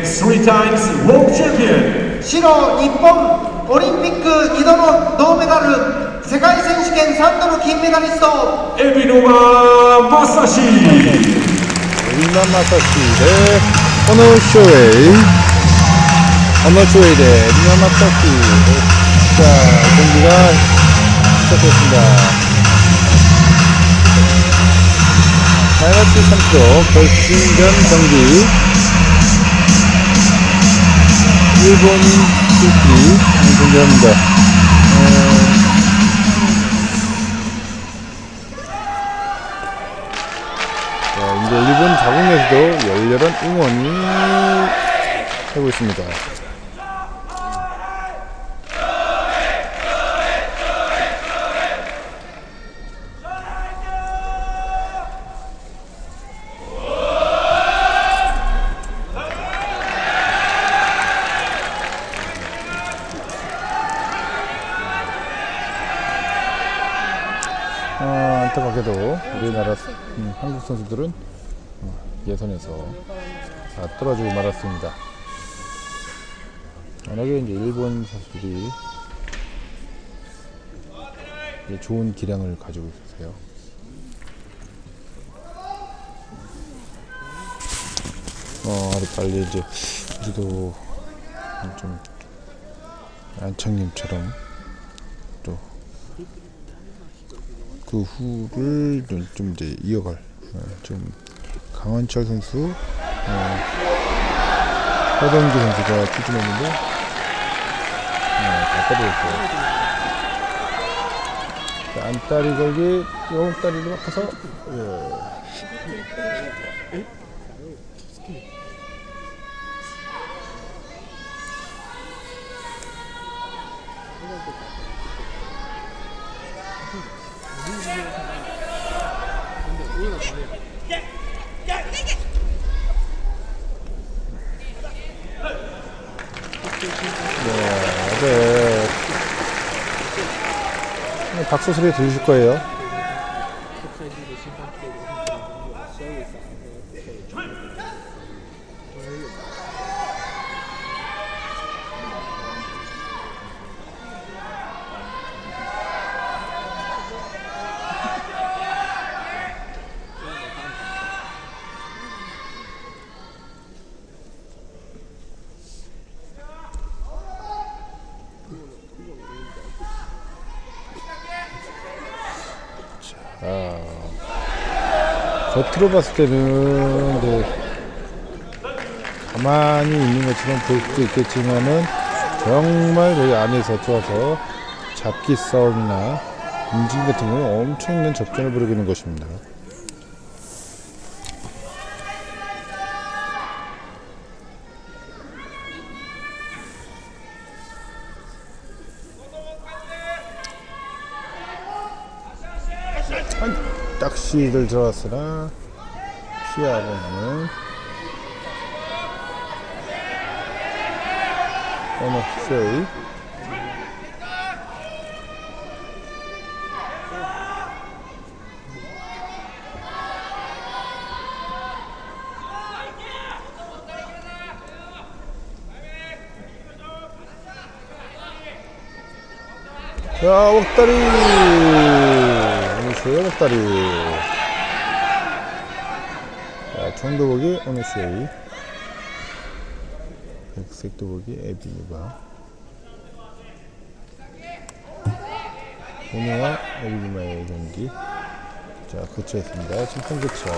and three times world champion. 白日本オリンピック2度の銅メダル世界選手権3度の金メダリスト Ebinuma Masashi. 일만 마사시 대 어너 쇼웨이 어너 쇼웨이 대 일만 마사시 자 경기가 시작됐습니다 마이너스 3kg 결승전 경기 일본 팀끼리 경기합니다 어, 자, 이제 일본 자국내에서도 열렬한 응원이 하고 있습니다. 아, 안타깝게도 우리나라 음, 한국 선수들은 어, 예선에서 다 떨어지고 말았습니다. 만약에 이제 일본 선수들이 좋은 기량을 가지고 있으세요. 어, 빨리 이제 우리도 좀 안창님처럼 또 그 후를 좀- 좀 이제 이어갈 어, 좀 강원철 선수, 어, 허동기 선수가 출전했는데 어, 다 떨어졌어요. 자, 안다리 걸기, 영다리로 가서 예. 네. 네. 박수 소리 들으실 거예요. 겉으로 봤을 때는 이제 가만히 있는 것처럼 보일 수도 있겠지만은 정말 저희 안에서 들어와서 잡기 싸움이나 움직임 같은 경우는 엄청난 접전을 벌이고 있는 것입니다. 딱시를 들어왔으나 피하고는 어느 쉐이 자, 옥다리. 옥다리. 자, 청도복이 오늘 쉐이. 백색 도복이 에비뉴바. 오늘와 에비뉴바의 경기. 자, 그쳐했습니다. 심판 그쳐.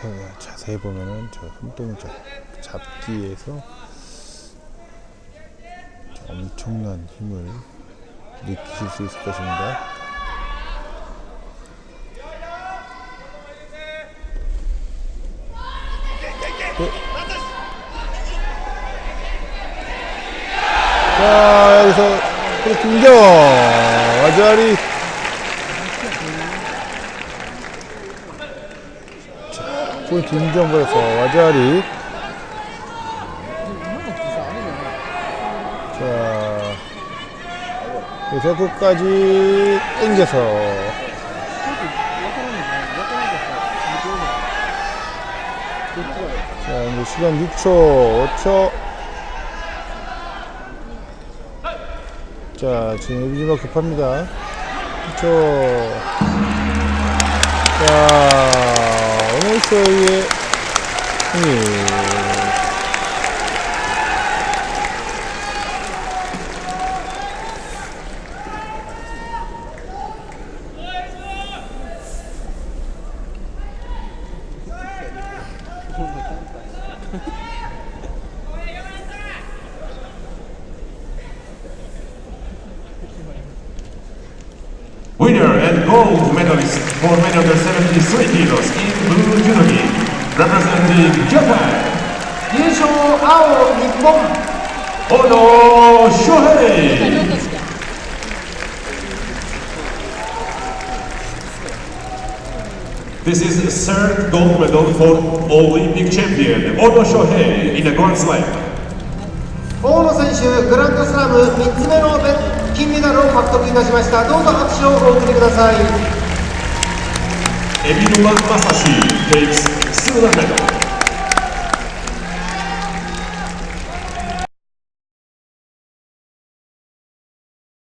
자, 자세히 보면은 저 손동작 잡기에서 엄청난 힘을 느끼실 수 있을 것입니다. 자, 여기서 또 공격! 와자리. 포인트 인정받아서 와자리. 자, 여기서 끝까지 당겨서. 자, 이제 시간 6초, 5초. 자, 지금 에비지마 급합니다. 그쵸. 자, 오늘 쇼의 gold medalist for men under 73 kilos in blue judogi, representing Japan, 優勝青日本 Ono Shohei. This is the third gold medal for Olympic champion Ono Shohei in a Grand Slam. 大野選手グランドスラム3つ目の 金メダルを獲得しました。どうぞ拍手をお送りください。